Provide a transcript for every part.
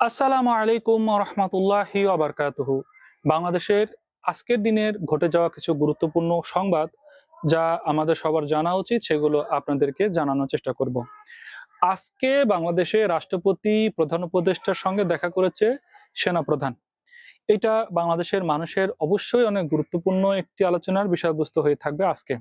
আসসালামু আলাইকুম রহমতুল্লাহি আবরকাতুহু বাংলাদেশের আজকের দিনের ঘটে যাওয়া কিছু গুরুত্বপূর্ণ সংবাদ যা আমাদের সবার জানা উচিত, সেগুলো আপনাদেরকে জানানোর চেষ্টা করব। আজকে বাংলাদেশে রাষ্ট্রপতি, প্রধান উপদেষ্টার সঙ্গে দেখা করেছে সেনাপ্রধান। এটা বাংলাদেশের মানুষের অবশ্যই অনেক গুরুত্বপূর্ণ একটি আলোচনার বিষয়বস্তু হয়ে থাকবে আজকে।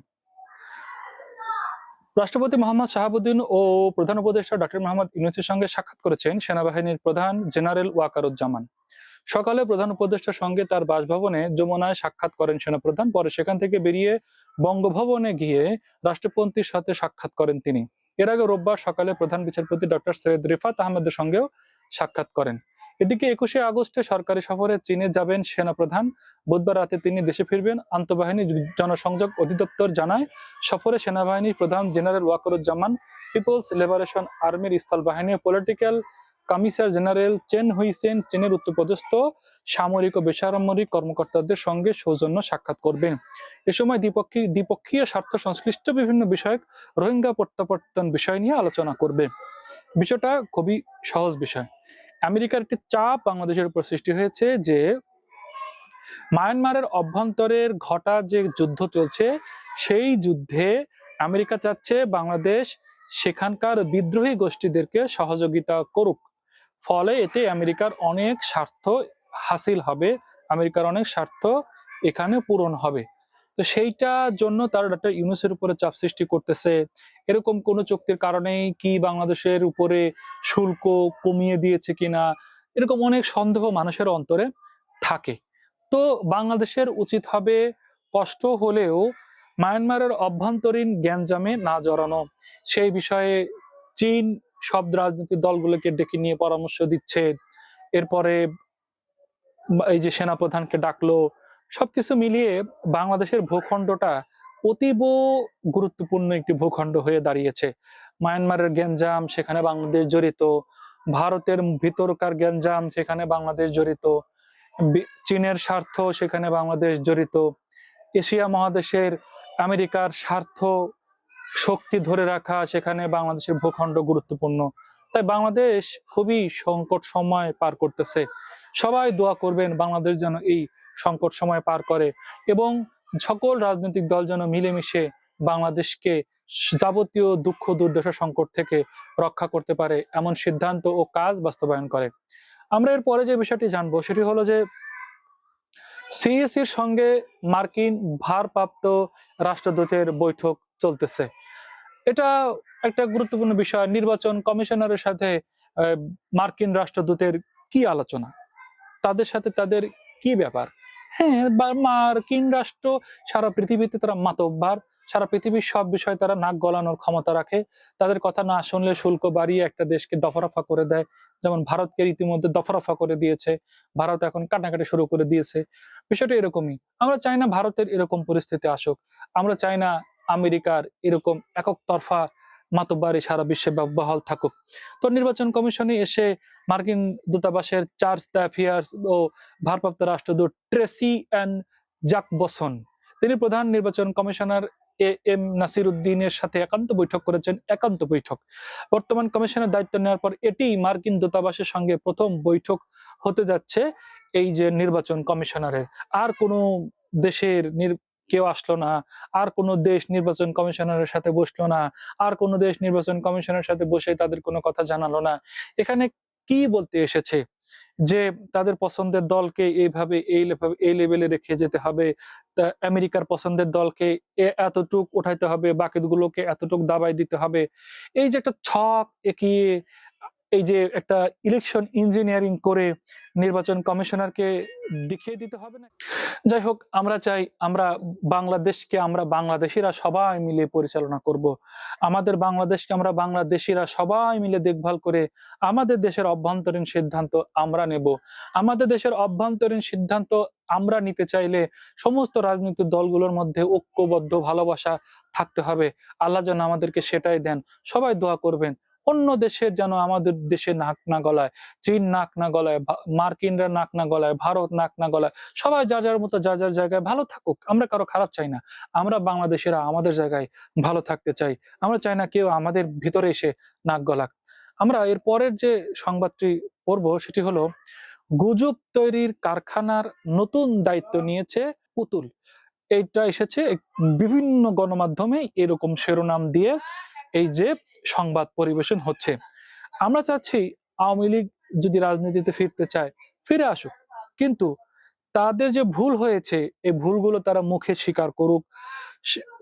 রাষ্ট্রপতি মোহাম্মদ শাহাবুদ্দিন ও প্রধান উপদেষ্টা ডক্টর মোহাম্মদ ইউনুসের সঙ্গে সাক্ষাৎ করেছেন সেনাবাহিনীর প্রধান জেনারেল ওয়াকারুজ্জামান। সকালে প্রধান উপদেষ্টার সঙ্গে তার বাসভবনে যমুনায় সাক্ষাৎ করেন সেনাপ্রধান। পরে সেখান থেকে বেরিয়ে বঙ্গভবনে গিয়ে রাষ্ট্রপতির সাথে সাক্ষাৎ করেন তিনি। এর আগে রোববার সকালে প্রধান বিচারপতি ডক্টর সৈয়দ রিফাত আহমেদের সঙ্গেও সাক্ষাৎ করেন। এদিকে একুশে আগস্টে সরকারি সফরে চীনে যাবেন সেনাপ্রধান। বুধবার রাতে তিনি দেশে ফিরবেন, আন্তঃবাহিনী জনসংযোগ অধিদপ্তর জানায়। সফরে সেনাবাহিনীর প্রধান জেনারেল ওয়াকরুজ্জামান, পিপলস লিবারেশন আর্মির স্থল বাহিনীর political commissioner general Chen Huisen চীনের উত্তরপদস্থ সামরিক ও বেসামরিক কর্মকর্তাদের সঙ্গে সৌজন্য সাক্ষাৎ করবেন। এ সময় দ্বিপক্ষী দ্বিপক্ষীয় স্বার্থ সংশ্লিষ্ট বিভিন্ন বিষয়ক রোহিঙ্গা প্রত্যাবর্তন বিষয় নিয়ে আলোচনা করবে। বিষয়টা খুবই সহজ বিষয়। আমেরিকার একটি চাপ বাংলাদেশের উপর সৃষ্টি হয়েছে যে মায়ানমারের অভ্যন্তরের ঘটা যে যুদ্ধ চলছে, সেই যুদ্ধে আমেরিকা চাচ্ছে বাংলাদেশ সেখানকার বিদ্রোহী গোষ্ঠীদেরকে সহযোগিতা করুক। ফলে এতে আমেরিকার অনেক স্বার্থ হাসিল হবে, আমেরিকার অনেক স্বার্থ এখানে পূরণ হবে। তো সেইটার জন্য তারা ডক্টর ইউনুসের উপরে চাপ সৃষ্টি করতেছে। এরকম কোন চুক্তির কারণেই কি বাংলাদেশের উপরে শুল্ক কমিয়ে দিয়েছে কিনা, এরকম অনেক সন্দেহ মানুষের অন্তরে থাকে। তো বাংলাদেশের উচিত হবে কষ্ট হলেও মায়ানমারের অভ্যন্তরীণ জ্ঞানজামে না জড়ানো। সেই বিষয়ে চীন সব রাজনৈতিক দলগুলোকে ডেকে নিয়ে পরামর্শ দিচ্ছে। এরপরে এই যে সেনাপ্রধানকে ডাকলো সবকিছু মিলিয়ে বাংলাদেশের ভূখণ্ডটা অতীব গুরুত্বপূর্ণ একটি ভূখণ্ড হয়ে দাঁড়িয়েছে। মায়ানমারের গ্যাঞ্জাম সেখানে বাংলাদেশ জড়িত, ভারতের ভিতরকার গ্যাঞ্জাম সেখানে বাংলাদেশ জড়িত চীনের স্বার্থ সেখানে বাংলাদেশ জড়িত, এশিয়া মহাদেশের আমেরিকার স্বার্থ শক্তি ধরে রাখা সেখানে বাংলাদেশের ভূখণ্ড গুরুত্বপূর্ণ। তাই বাংলাদেশ খুবই সংকট সময় পার করতেছে। সবাই দোয়া করবেন বাংলাদেশ যেন এই সংকট সময় পার করে এবং সকল রাজনৈতিক দল যেন মিলেমিশে বাংলাদেশকে যাবতীয় দুঃখ, দুর্দশা, সংকট থেকে রক্ষা করতে পারে এমন সিদ্ধান্ত ও কাজ বাস্তবায়ন করে। আমরা এর পরে যে বিষয়টি জানব সেটি হলো যে সিএসির সঙ্গে মার্কিন ভারপ্রাপ্ত রাষ্ট্রদূতের বৈঠক চলতেছে। এটা একটা গুরুত্বপূর্ণ বিষয়। নির্বাচন কমিশনারের সাথে মার্কিন রাষ্ট্রদূতের কি আলোচনা? তাদের সাথে তাদের কি ব্যাপার? হ্যাঁ মার্কিন রাষ্ট্র, সারা পৃথিবীতে তারা মাতব্বার, সারা পৃথিবীর সব বিষয় তারা নাক গলানোর ক্ষমতা রাখে। তাদের কথা না শুনলে শুল্ক বাড়িয়ে একটা দেশকে দফারফা করে দেয়। যেমন ভারতকে ইতিমধ্যে দফারফা করে দিয়েছে। ভারত এখন কাটাকাটি শুরু করে দিয়েছে। বিষয়টা এরকমই। আমরা চাই না ভারতের এরকম পরিস্থিতি আসুক। আমরা চাই না আমেরিকার এরকম একক তরফা মাতব্বারি সারা বিশ্বে বহাল থাকুক। তো নির্বাচন কমিশনে এসে মার্কিন দূতাবাসের চার্জ দ্য অ্যাফেয়ার্স ও ভারপ্রাপ্ত রাষ্ট্রদূত ট্রেসি অ্যান্ড জাক বসন তিনি প্রধান নির্বাচন কমিশনার এ এম নাসির উদ্দিনের সাথে একান্ত বৈঠক করেছেন, একান্ত বৈঠক। বর্তমান কমিশনের দায়িত্ব নেওয়ার পর এটি মার্কিন দূতাবাসের সঙ্গে প্রথম বৈঠক হতে যাচ্ছে এই যে নির্বাচন কমিশনারের। আর কোনো দেশের কেউ আসলো না, আর কোনো দেশ নির্বাচন কমিশনারের সাথে বসল না, আর কোনো দেশ নির্বাচন কমিশনের সাথে বসে তাদের কোনো কথা জানালো না। এখানে কি বলতে এসেছে? যে তাদের পছন্দের দলকে এইভাবে এই এই লেভেলে রেখে যেতে হবে আমেরিকার পছন্দের দলকে এতটুক উঠাইতে হবে, বাকিগুলোকে এতটুক দাবাই দিতে হবে। এই যে একটা ছক একিয়ে এই যে একটা ইলেকশন ইঞ্জিনিয়ারিং করে নির্বাচন কমিশনারকে দেখিয়ে দিতে হবে না? যাই হোক, আমরা চাই আমরা বাংলাদেশকে আমরা বাংলাদেশিরা সবাই মিলে পরিচালনা করব। আমাদের বাংলাদেশকে আমরা বাংলাদেশিরা সবাই মিলে দেখভাল করে আমাদের দেশের অভ্যন্তরীণ সিদ্ধান্ত আমরা নেব। আমাদের দেশের অভ্যন্তরীণ সিদ্ধান্ত আমরা নিতে চাইলে সমস্ত রাজনৈতিক দলগুলোর মধ্যে ঐক্যবদ্ধ ভালোবাসা থাকতে হবে। আল্লাহ যেন আমাদেরকে সেটাই দেন। সবাই দোয়া করবেন। অন্য দেশের যেন আমাদের দেশে নাক না গলায়, চীন নাক না গলায় মার্কিনরা নাক না গলায়, ভারত নাক না গলায়, সবাই যার যার মতো, যার যার জায়গায় ভালো থাকুক। আমরা কারও খারাপ চাই না। আমরা বাংলাদেশেরা আমাদের জায়গায় ভালো থাকতে চাই। আমরা চাই না কেউ আমাদের ভিতরে এসে নাক গলাক। আমরা এর পরের যে সংবাদটি পড়ব সেটি হলো, গুজব তৈরির কারখানার নতুন দায়িত্ব নিয়েছে পুতুল। এইটা এসেছে বিভিন্ন গণমাধ্যমে এরকম শিরোনাম দিয়ে এই যে সংবাদ পরিবেশন হচ্ছে। আমরা চাচ্ছি আওয়ামী লীগ যদি রাজনীতিতে ফিরতে চায়, ফিরে আসুক। কিন্তু তাদের যে ভুল হয়েছে, এই ভুলগুলো তারা মুখে স্বীকার করুক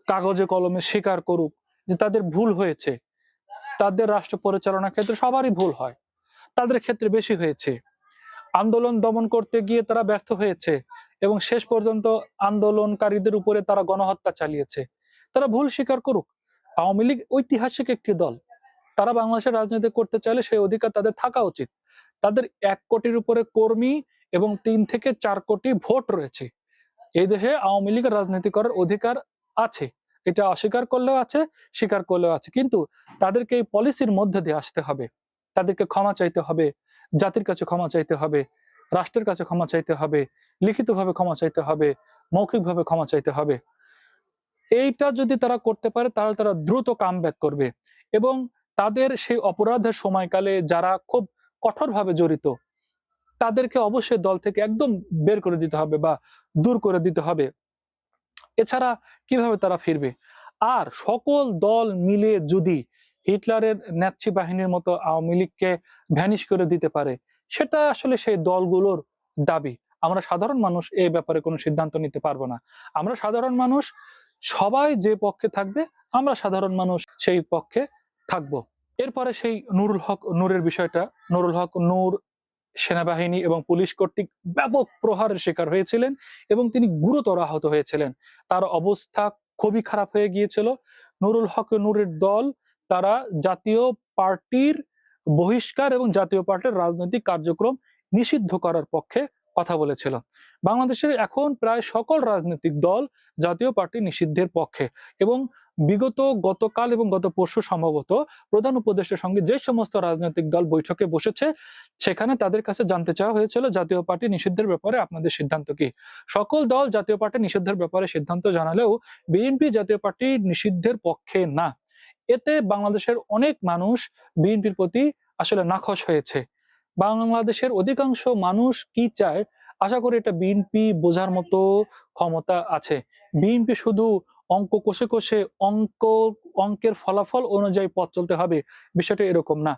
কাগজে কলমে স্বীকার করুক যে তাদের ভুল হয়েছে। তাদের রাষ্ট্র পরিচালনার ক্ষেত্রে সবারই ভুল হয়। তাদের ক্ষেত্রে বেশি হয়েছে। আন্দোলন দমন করতে গিয়ে তারা ব্যর্থ হয়েছে এবং শেষ পর্যন্ত আন্দোলনকারীদের উপরে তারা গণহত্যা চালিয়েছে। তারা ভুল স্বীকার করুক। আওয়ামী লীগ ঐতিহাসিক একটি দল। তারা বাংলাদেশের রাজনীতি করতে চাইলে সেই অধিকার তাদের থাকা উচিত। তাদের এক কোটির উপরে কর্মী এবং তিন থেকে চার কোটি ভোট রয়েছে। এই দেশে আওয়ামী লীগের রাজনীতি করার অধিকার আছে। এটা অস্বীকার করলেও আছে, স্বীকার করলেও আছে। কিন্তু তাদেরকে এই পলিসির মধ্যে দিয়ে আসতে হবে। তাদেরকে ক্ষমা চাইতে হবে, জাতির কাছে ক্ষমা চাইতে হবে, রাষ্ট্রের কাছে ক্ষমা চাইতে হবে, লিখিতভাবে ক্ষমা চাইতে হবে, মৌখিকভাবে ক্ষমা চাইতে হবে। এইটা যদি তারা করতে পারে, তাহলে তারা দ্রুত কাম করবে। এবং তাদের সেই অপরাধের সময়কালে যারা খুব কঠোরভাবে জড়িত, তাদেরকে অবশ্যই দল থেকে একদম বের করে দিতে হবে বা দূর করে দিতে হবে। এছাড়া কীভাবে তারা ফিরবে? আর সকল দল মিলে যদি হিটলারের ন্যাচ্ছি বাহিনীর মতো আওয়ামী লীগকে ভ্যানিশ করে দিতে পারে, সেটা আসলে সেই দলগুলোর দাবি। আমরা সাধারণ মানুষ এই ব্যাপারে কোনো সিদ্ধান্ত নিতে পারব না। আমরা সাধারণ মানুষ সবাই যে পক্ষে থাকবে, আমরা সাধারণ মানুষ সেই পক্ষে থাকব। এরপরে সেই নুরুল হক, নূরের বিষয়টা, নুরুল হক নূর সেনাবাহিনী এবং পুলিশ কর্তৃক ব্যাপক প্রহারের শিকার হয়েছিলেন এবং তিনি গুরুতর আহত হয়েছিলেন। তার অবস্থা খুবই খারাপ হয়ে গিয়েছিল। নুরুল হক নূরের দল, তারা জাতীয় পার্টির বহিষ্কার এবং জাতীয় পার্টির রাজনৈতিক কার্যক্রম নিষিদ্ধ করার পক্ষে কথা বলেছিল। বাংলাদেশের এখন প্রায় সকল রাজনৈতিক দল জাতীয় পার্টি নিষিদ্ধের পক্ষে। এবং বিগত গতকাল এবং গত পরশু সম্ভবত প্রধান উপদেষ্টার সঙ্গে যে সমস্ত রাজনৈতিক দল বৈঠকে বসেছে, সেখানে তাদের কাছে জানতে চাওয়া হয়েছিল, জাতীয় পার্টি নিষিদ্ধের ব্যাপারে আপনাদের সিদ্ধান্ত কি? সকল দল জাতীয় পার্টি নিষিদ্ধের ব্যাপারে সিদ্ধান্ত জানালেও বিএনপি জাতীয় পার্টি নিষিদ্ধের পক্ষে না। এতে বাংলাদেশের অনেক মানুষ বিএনপির প্রতি আসলে নাখোশ হয়েছে। বাংলাদেশের অধিকাংশ মানুষ কি চায়? আশা করি এটা বিএনপি বোঝার মতো ক্ষমতা আছে। বিএনপি শুধু অঙ্ক কষে কষে অঙ্ক, অঙ্কের ফলাফল অনুযায়ী পথ চলতে হবে, বিষয়টা এরকম না।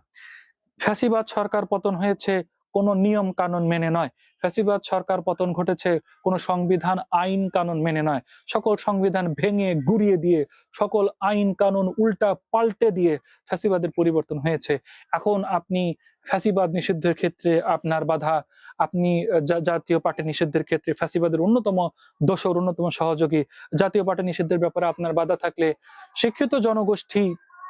ফ্যাসিবাদ সরকার পতন হয়েছে কোনো নিয়ম কানুন মেনে নয়। ফ্যাসিবাদ সরকার পতন ঘটেছে কোনো সংবিধান আইন কানুন মেনে নয়। সকল সংবিধান ভেঙে গুড়িয়ে দিয়ে, সকল আইন কানুন উল্টা পাল্টে দিয়ে ফ্যাসিবাদের পরিবর্তন হয়েছে। এখন আপনি ফ্যাসিবাদ নিষিদ্ধের ক্ষেত্রে আপনার বাধা আপনি জাতীয় পার্টি নিষিদ্ধের ক্ষেত্রে ফ্যাসিবাদের অন্যতম দোষর, অন্যতম সহযোগী জাতীয় পার্টি নিষিদ্ধের ব্যাপারে আপনার বাধা থাকলে শিক্ষিত জনগোষ্ঠী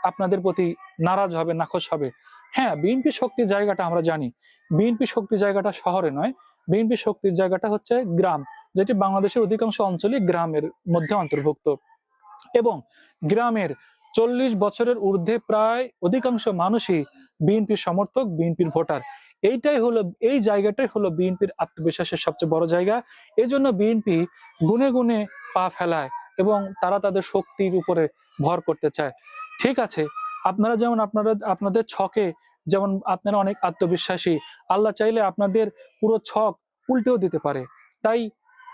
আপনাদের প্রতি নারাজ হবে, নাখোশ হবে। হ্যাঁ বিএনপি শক্তির জায়গাটা আমরা জানি। বিএনপি শক্তির জায়গাটা শহরে নয়। বিএনপি শক্তির জায়গাটা হচ্ছে গ্রাম, যেটি বাংলাদেশের অধিকাংশ অঞ্চলই গ্রামের মধ্যে অন্তর্ভুক্ত। এবং গ্রামের চল্লিশ বছরের ঊর্ধ্বে প্রায় অধিকাংশ মানুষই বিএনপির সমর্থক, বিএনপির ভোটার। এইটাই হলো, এই জায়গাটাই হলো বিএনপির আত্মবিশ্বাসের সবচেয়ে বড় জায়গা। এই জন্য বিএনপি গুনে গুনে পা ফেলায় এবং তারা তাদের শক্তির উপরে ভর করতে চায়। ঠিক আছে, আপনারা যেমন আপনারা, আপনাদের ছকে যেমন আপনারা অনেক আত্মবিশ্বাসী, আল্লাহ চাইলে আপনাদের পুরো ছক উল্টেও দিতে পারে। তাই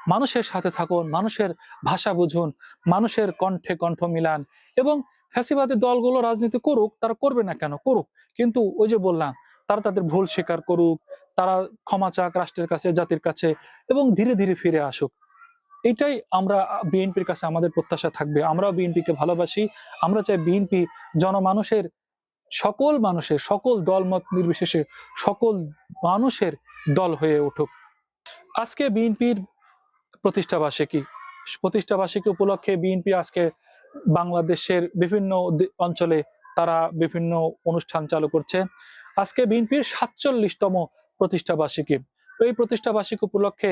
মানুষের সাথে থাকুন, মানুষের ভাষা বুঝুন, মানুষের কণ্ঠে কণ্ঠ মিলান এবং ফ্যাসিবাদী দলগুলো রাজনীতি করুক, তারা করবে না কেন? করুক। কিন্তু ওই যে বললাম তারা তাদের ভুল স্বীকার করুক, তারা ক্ষমা চাক রাষ্ট্রের কাছে, জাতির কাছে এবং ধীরে ধীরে ফিরে আসুক। এটাই আমরা বিএনপির কাছে আমাদের প্রত্যাশা থাকবে। আমরাও বিএনপিকে ভালোবাসি। আমরা চাই বিএনপি জনমানুষের, সকল মানুষের, সকল দলমত নির্বিশেষে সকল মানুষের দল হয়ে উঠুক। আজকে বিএনপির প্রতিষ্ঠা বার্ষিকী। প্রতিষ্ঠা বার্ষিকী উপলক্ষে বিএনপি আজকে বাংলাদেশের বিভিন্ন অঞ্চলে তারা বিভিন্ন অনুষ্ঠান চালু করছে। আজকে বিএনপির সাতচল্লিশতম প্রতিষ্ঠা বার্ষিকী। তো এই প্রতিষ্ঠা বার্ষিকী উপলক্ষে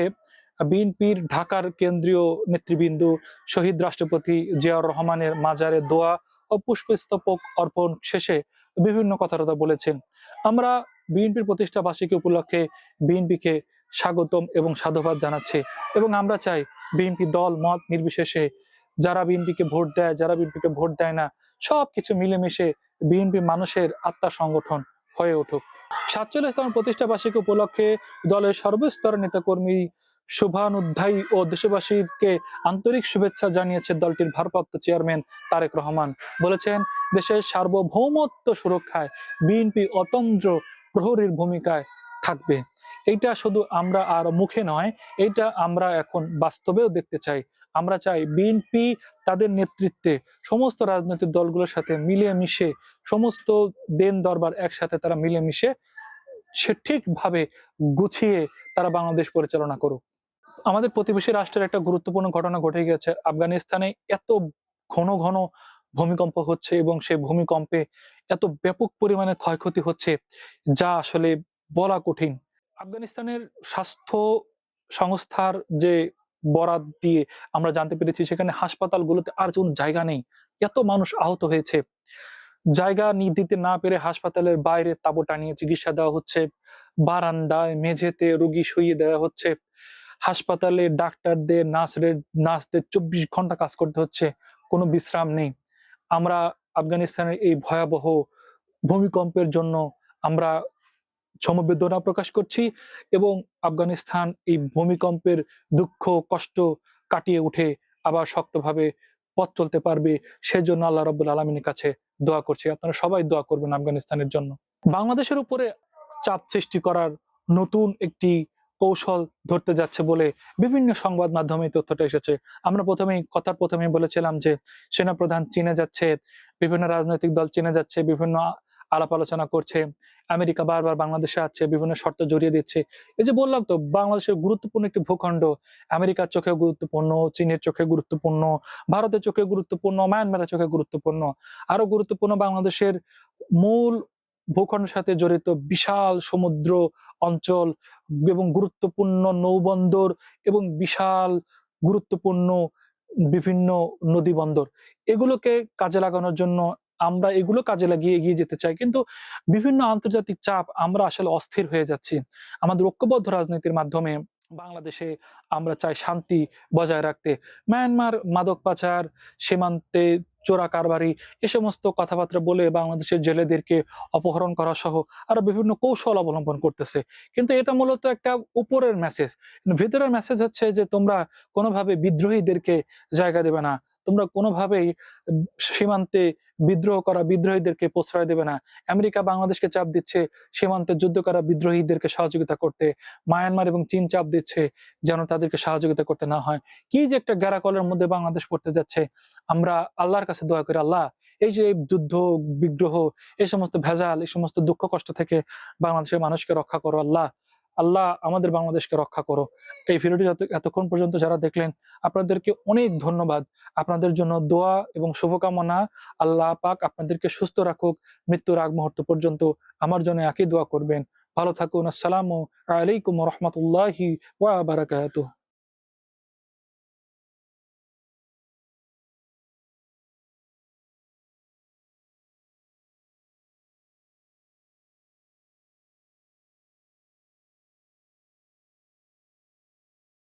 বিএনপির ঢাকার কেন্দ্রীয় নেতৃবৃন্দ শহীদ রাষ্ট্রপতি জিয়াউর রহমানের মাজারে দোয়া ও পুষ্পস্তবক অর্পণ শেষে বিভিন্ন কথাবার্তা বলেছেন। আমরা বিএনপির প্রতিষ্ঠা বার্ষিকী উপলক্ষে বিএনপিকে স্বাগতম এবং সাধুবাদ জানাচ্ছি এবং আমরা চাই বিএনপি দল, মত নির্বিশেষে যারা বিএনপিকে ভোট দেয়, যারা বিএনপিকে ভোট দেয় না, সবকিছু মিলেমিশে বিএনপি মানুষের আত্মা সংগঠন হয়ে উঠুক। সাতচল্লিশতম প্রতিষ্ঠা বার্ষিকী উপলক্ষে দলের সর্বস্তরের নেতাকর্মী শুভানুধ্যায়ী ও দেশবাসীকে আন্তরিক শুভেচ্ছা জানিয়েছে দলটির ভারপ্রাপ্ত চেয়ারম্যান তারেক রহমান। বলেছেন, দেশের সার্বভৌমত্ব সুরক্ষায় বিএনপি অতন্ত্র প্রহরীর ভূমিকায় থাকবে। এটা শুধু আমরা আর মুখে নয় এটা আমরা এখন বাস্তবেও দেখতে চাই। আমরা চাই বিএনপি তাদের নেতৃত্বে সমস্ত রাজনৈতিক দলগুলোর সাথে মিলিয়ে মিশে সমস্ত দেন দরবার একসাথে তারা মিলে মিশে সে ঠিকভাবে গুছিয়ে তারা বাংলাদেশ পরিচালনা করুক। আমাদের প্রতিবেশী রাষ্ট্রের একটা গুরুত্বপূর্ণ ঘটনা ঘটে গেছে আফগানিস্তানে এত ঘন ঘন ভূমিকম্প হচ্ছে এবং সেই ভূমিকম্পে এত ব্যাপক পরিমাণে ক্ষয়ক্ষতি হচ্ছে যা আসলে বলা কঠিন। আফগানিস্তানের স্বাস্থ্য সংস্থার যে বরাত দিয়ে আমরা জানতে পেরেছি সেখানে হাসপাতালগুলোতে আর কোনো জায়গা নেই। এত মানুষ আহত হয়েছে। জায়গা দিতে না পেরে হাসপাতালের বাইরে তাবু টানিয়ে চিকিৎসা দেওয়া হচ্ছে। বারান্দায় মেঝেতে রোগী শুইয়ে দেওয়া হচ্ছে। হাসপাতালে ডাক্তারদের, নার্সদের নার্সদের চব্বিশ ঘণ্টা কাজ করতে হচ্ছে। কোনো বিশ্রাম নেই। আমরা আফগানিস্তানের এই ভয়াবহ ভূমিকম্পের জন্য আমরা সমবেদনা প্রকাশ করছি এবং আফগানিস্তান এই ভূমিকম্পের দুঃখ, কষ্ট কাটিয়ে উঠে আবার শক্তভাবে পথ চলতে পারবে সেজন্য আল্লাহ রব্বুল আলমিনের কাছে দোয়া করছি। আপনারা সবাই দোয়া করবেন আফগানিস্তানের জন্য। বাংলাদেশের উপরে চাপ সৃষ্টি করার নতুন একটি কৌশল ধরতে যাচ্ছে বলে বিভিন্ন সংবাদ মাধ্যমে তথ্যটা এসেছে। আমরা প্রথমেই, কথার প্রথমেই বলেছিলাম যে, সেনাপ্রধান চীনে যাচ্ছে, বিভিন্ন রাজনৈতিক দল চীনে যাচ্ছে, বিভিন্ন আলাপ আলোচনা করছে, আমেরিকা বারবার বাংলাদেশে আছে বিভিন্ন শর্ত জড়িয়ে দিচ্ছে। এই যে বললাম তো, বাংলাদেশের গুরুত্বপূর্ণ একটি ভূখণ্ড, আমেরিকার চোখে গুরুত্বপূর্ণ, চীনের চোখে গুরুত্বপূর্ণ, ভারতের চোখে গুরুত্বপূর্ণ, মায়ানমারের চোখে গুরুত্বপূর্ণ। আরও গুরুত্বপূর্ণ বাংলাদেশের মূল ভূখণ্ডের সাথে জড়িত বিশাল সমুদ্র অঞ্চল এবং গুরুত্বপূর্ণ নৌবন্দর এবং বিশাল গুরুত্বপূর্ণ বিভিন্ন নদী বন্দর। এগুলোকে কাজে লাগানোর জন্য আমরা এগুলো কাজে লাগিয়ে এগিয়ে যেতে চাই। কিন্তু বিভিন্ন আন্তর্জাতিক চাপ আমরা আসলে অস্থির হয়ে যাচ্ছি। আমাদের ঐক্যবদ্ধ রাজনীতির মাধ্যমে বাংলাদেশে আমরা চাই শান্তি বজায় রাখতে। মায়ানমার মাদক পাচার, সীমান্তে চোরা কারবারি, এ সমস্ত কথাবার্তা বলে বাংলাদেশের জেলেদেরকে অপহরণ করা সহ আরও বিভিন্ন কৌশল অবলম্বন করতেছে। কিন্তু এটা মূলত একটা উপরের মেসেজ ভিতরের মেসেজ হচ্ছে যে তোমরা কোনোভাবে বিদ্রোহীদেরকে জায়গা দেবে না। তোমরা কোনোভাবেই সীমান্তে বিদ্রোহ করা বিদ্রোহীদেরকে প্রশ্রয় দেবে না। আমেরিকা বাংলাদেশকে চাপ দিচ্ছে সীমান্তে যুদ্ধ করা বিদ্রোহীদেরকে সহযোগিতা করতে। মায়ানমার এবং চীন চাপ দিচ্ছে যেন তাদেরকে সহযোগিতা করতে না হয়। কি যে একটা গ্যারাকলের মধ্যে বাংলাদেশ পড়তে যাচ্ছে। আমরা আল্লাহর কাছে দোয়া করি, আল্লাহ, এই যে যুদ্ধ, বিগ্রহ, এই সমস্ত ভেজাল, এই সমস্ত দুঃখ, কষ্ট থেকে বাংলাদেশের মানুষকে রক্ষা করো, আল্লাহ। আল্লাহ আমাদের বাংলাদেশকে রক্ষা করো। এই ভিডিওটি এতক্ষণ পর্যন্ত যারা দেখলেন, আপনাদেরকে অনেক ধন্যবাদ। আপনাদের জন্য দোয়া এবং শুভকামনা। আল্লাহ পাক আপনাদেরকে সুস্থ রাখুক। মৃত্যুর আগ মুহূর্ত পর্যন্ত আমার জন্য একই দোয়া করবেন। ভালো থাকুন। আসসালামু আলাইকুম রহমতুল্লাহি ওয়া বারাকাতুহ।